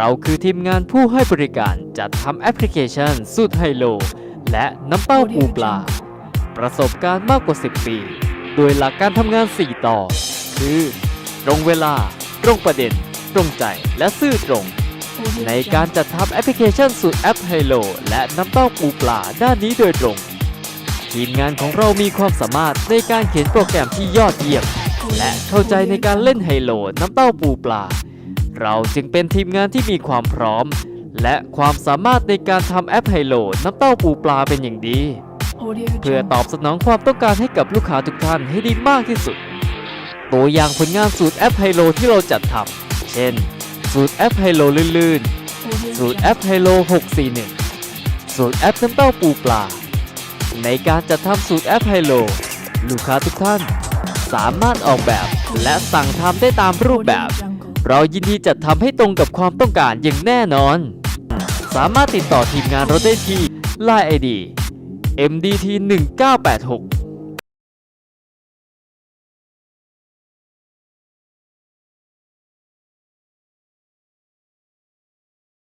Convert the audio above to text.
เราคือทีมงานผู้ให้บริการจัดทำแอปพลิเคชันสูตรไฮโล และน้ำเต้าปูปลา ประสบการณ์มากกว่า 10 ปี โดยหลักการทำงาน 4 ต่อ คือ ตรงเวลา ตรงประเด็น ตรงใจและซื่อตรง ในการจัดทำแอปพลิเคชันสูตรแอปไฮโล และน้ำเต้าปูปลาด้านนี้โดยตรง ทีมงานของเรามีความสามารถในการเขียนโปรแกรมที่ยอดเยี่ยมและเข้าใจในการเล่นไฮโลน้ำเต้าปูปลา เราจึงเป็นทีมงานที่มีความพร้อม และความสามารถในการทำแอปไฮโลน้ำเต้าปูปลาเป็นอย่างดี เพื่อตอบสนองความต้องการให้กับลูกค้าทุกท่านให้ดีมากที่สุด ตัวอย่างผลงานสูตรแอปไฮโลที่เราจัดทำเช่น สูตรแอปไฮโลลื่นๆ สูตรแอปไฮโล 641 สูตรแอปน้ำเต้าปูปลา ในการจัดทำสูตรแอปไฮโล ลูกค้าทุกท่าน สามารถออกแบบและสั่งทำได้ตามรูปแบบ เรายินดีจัดทำให้ตรงกับความต้องการอย่างแน่นอน สามารถติดต่อทีมงานเราได้ที่ Line ID MDT 1986